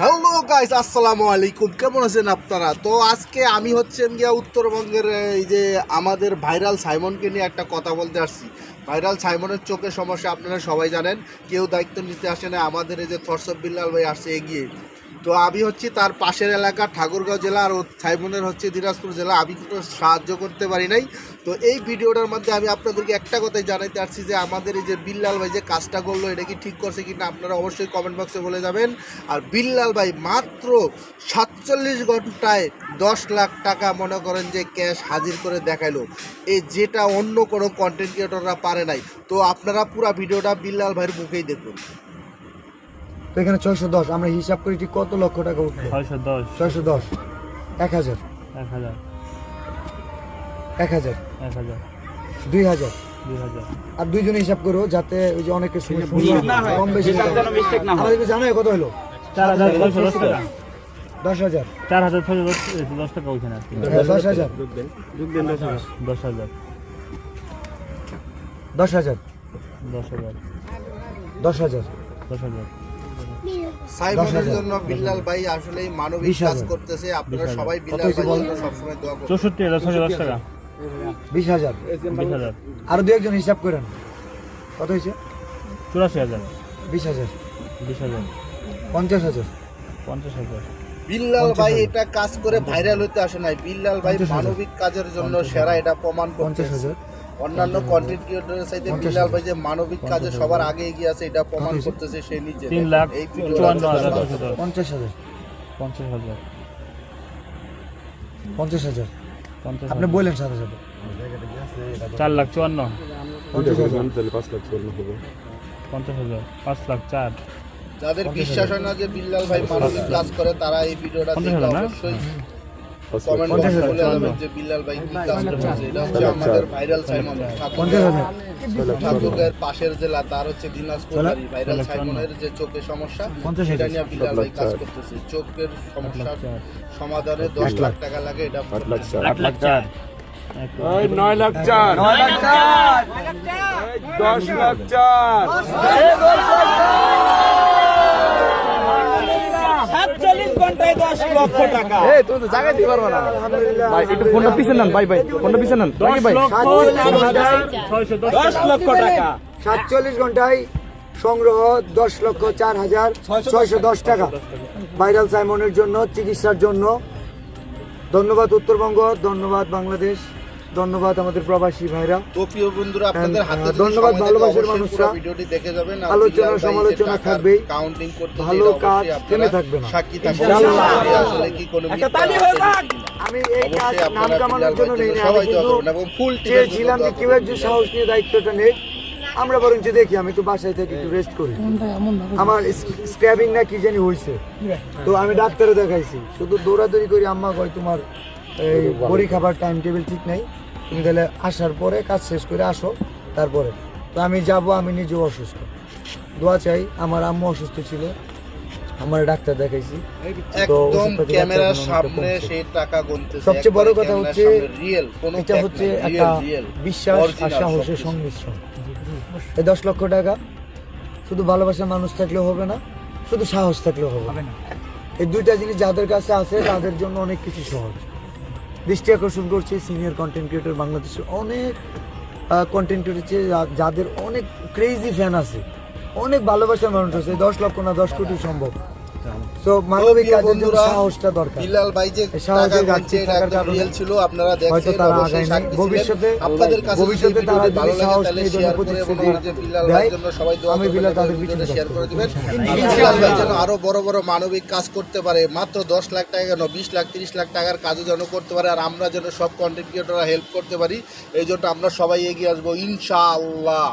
Hello guys আসসালামু আলাইকুম। কেমন আছেন আপনারা? তো আজকে আমি হচ্ছেন গিয়া উত্তরবঙ্গের, এই যে আমাদের ভাইরাল সাইমনকে নিয়ে একটা কথা বলতে আসছি। ভাইরাল সাইমনের চোখের সমস্যা আপনারা সবাই জানেন, কেউ দায়িত্ব নিতে আসে না। আমাদের এই যে থর্সব বিল্লাল ভাই আসছে এগিয়ে। তো আমি হচ্ছে তার পাশের এলাকা, ঠাকুরগাঁও জেলা আর ও সাইমনের হচ্ছে দিনাজপুর জেলা। আমি কোনো সাহায্য করতে পারি নাই। তো এই ভিডিওটার মধ্যে আমি আপনাদেরকে একটা কথাই জানাইতে আসছি যে, আমাদের এই যে বিল্লাল ভাই যে কাজটা করল, এটা কি ঠিক করছে কিনা আপনারা অবশ্যই কমেন্ট বক্সে বলে যাবেন। আর বিল্লাল ভাই মাত্র সাতচল্লিশ ঘন্টায় দশ লাখ টাকা মনে করেন যে ক্যাশ হাজির করে দেখাইলো। এই যেটা অন্য কোনো কন্টেন্ট ক্রিয়েটররা পারে নাই। তো আপনারা পুরো ভিডিওটা বিল্লাল ভাইয়ের মুখেই দেখুন। তো এখানে ছয়শো দশ আমরা হিসাব করি ঠিক কত লক্ষ টাকা উঠবে? ছয়শো দশ। ছয়শো দশ। এক হাজার। এক হাজার। এক হাজার। এক হাজার। দুই হাজার। আর দুইজনে হিসাব করো যাতে ওই যে অনেকের সময় কম বেশি আমাদেরকে জানো কত হলো চার হাজার দশ টাকা। দশ হাজার। চার হাজার ছয়শো দশ টাকা ওইখানে আর হ্যাঁ, দশ হাজার। দশ হাজার। দশ হাজার। দশ হাজার। দশ হাজার। দশ হাজার। সাইমনের জন্য বিল্লাল ভাই আসলে মানবিক কাজ করতেছে। আপনারা সবাই কত বিল্লাল ভাইয়ের জন্য সবসময় দোয়া করুন চৌষট্টি হাজার টাকা। বিশ হাজার। বিশ হাজার। আরও দু একজন হিসাব করেন। কত হয়েছে? চুরাশি হাজার। বিশ হাজার। বিশ হাজার। পঞ্চাশ হাজার। পঞ্চাশ হাজার। বিল্লাল ভাই এটা কাজ করে ভাইরাল হতে আসে নাই। বিল্লাল ভাই মানবিক কাজের জন্য সেরা এটা প্রমাণ পঞ্চাশ হাজার। অন্যান্য কন্টেন্ট ক্রিয়েটরের সাথে হাজার। ভাই যে মানবিক কাজে সবার আগে এগিয়ে আছে এটা প্রমাণ করতেছে সে নিজে। তিন লাখ এই চুয়ান্ন হাজার পঞ্চাশ হাজার। পঞ্চাশ হাজার। পঞ্চাশ হাজার। পঞ্চাশ আপনি বললেন সাত। হাজার চার লাখ চুয়ান্ন। পঞ্চাশ হাজার। পঞ্চাশ হাজার। পাঁচ লাখ চার। যাদের বিশ্বাস হয় না যে বিল্লাল ভাই মানবিক কাজ করে তারা এই ভিডিওটা দেখে অবশ্যই কমেন্ট বক্সে বলে যাবেন যে বিল্লাল ভাই কি কাজ করতেছে এটা হচ্ছে আমাদের ভাইরাল সাইমন ঠাকুরের পাশের জেলা তার হচ্ছে দিনাজপুর ভাইরাল সাইমনের যে চোখের সমস্যা সেটা নিয়ে বিল্লাল ভাই কাজ করতেছে। চোখের সমস্যার সমাধানে দশ লাখ টাকা লাগে এটা আট লাখ চার। নয় লাখ চার। দশ লাখ চার। এই তুমি তো জায়গা দিতে পারব না। ভাই একটু ফোনটা পিছনে নেন ভাই ভাই ফোনটা পিছনে নেন। দশ ভাই। লক্ষ লক্ষ টাকা। সাতচল্লিশ ঘন্টায় সংগ্রহ দশ লক্ষ চার হাজার ছয়শো দশ টাকা। ভাইরাল সাইমনের জন্য চিকিৎসার জন্য। ধন্যবাদ উত্তরবঙ্গ ধন্যবাদ বাংলাদেশ। ধন্যবাদ আমাদের প্রবাসী ভাইরা। তো প্রিয় বন্ধুরা আপনাদের হাতে ধন্যবাদ ভালোবাসার মানুষরা। ভিডিওটি দেখে যাবেন। আলোচনা, সমালোচনা টাকার থাকবেই। কাউন্টিং করতে ভালো কাজ থেমে থাকবে না। সাক্ষী থাকবে আসলে কি কোনো আমি এই কাজ নাম কামানোর জন্য নেই না। আমি কিন্তু ফুল চেয়েছিলাম যে কেউ একজন সাহস নিয়ে দায়িত্বটা নেই আমরা বরঞ্চ দেখি আমি তো বাসায় থেকে একটু রেস্ট করি। আমার স্ক্র্যাবিং না কি জানি হয়েছে তো আমি ডাক্তারে দেখাইছি। শুধু দৌড়াদৌড়ি করি আম্মা কয় তোমার এই বড়ি খাবার টাইম টেবিল ঠিক নাই। তুমি তাহলে আসার পরে কাজ শেষ করে আসো তারপরে। তো আমি যাব আমি নিজেও অসুস্থ। দোয়া চাই আমার আম্মু অসুস্থ ছিল আমার ডাক্তার দেখাইছি। তো একদম ক্যামেরার বাচ্চা কোনো একটা সামনে সেই টাকা গুনতেছে সবচেয়ে বড় কথা হচ্ছে রিয়েল কোনো এটা হচ্ছে একটা বিশ্বাস আর সাহসের সংমিশ্রণ। এই দশ লক্ষ টাকা শুধু ভালোবাসার মানুষ থাকলেও হবে না শুধু সাহস থাকলেও হবে না। এই দুইটা জিনিস যাদের কাছে আছে তাদের জন্য অনেক কিছু সহজ। দৃষ্টি আকর্ষণ করছে সিনিয়র কন্টেন্ট ক্রিয়েটর বাংলাদেশের অনেক কন্টেন্ট ক্রিয়েটর যাদের অনেক ক্রেজি ফ্যান আছে, অনেক ভালোবাসার মানুষ আছে, দশ লক্ষ না দশ কোটি সম্ভব। তো মানবিক কাজের জন্য সাহসটা দরকার। বিলাল ভাই যে টাকা যাচ্ছে এটা থাকার রিয়েল ছিল আপনারা হয়তো তারা আগায় নাই। ভবিষ্যতে- আপনাদের কাছে ভবিষ্যতে তারা যদি সাহস নিয়ে শেয়ার প্রতিশ্রুতি এবং আমাদের বিল্লাল ভাইয়ের দেয়, জন্য সবাই দোয়া আমি করবেন তাদের পিছনে শেয়ার করে দিবেন। ইনশাআল্লাহ। যেন আরও বড় বড় মানবিক কাজ করতে পারে মাত্র দশ লাখ টাকা কেন বিশ লাখ তিরিশ লাখ টাকার কাজও যেন করতে পারে আর আমরা যেন সব কন্টেন্ট ক্রিয়েটররা হেল্প করতে পারি এই জন্য আমরা সবাই এগিয়ে আসব ইনশাআল্লাহ।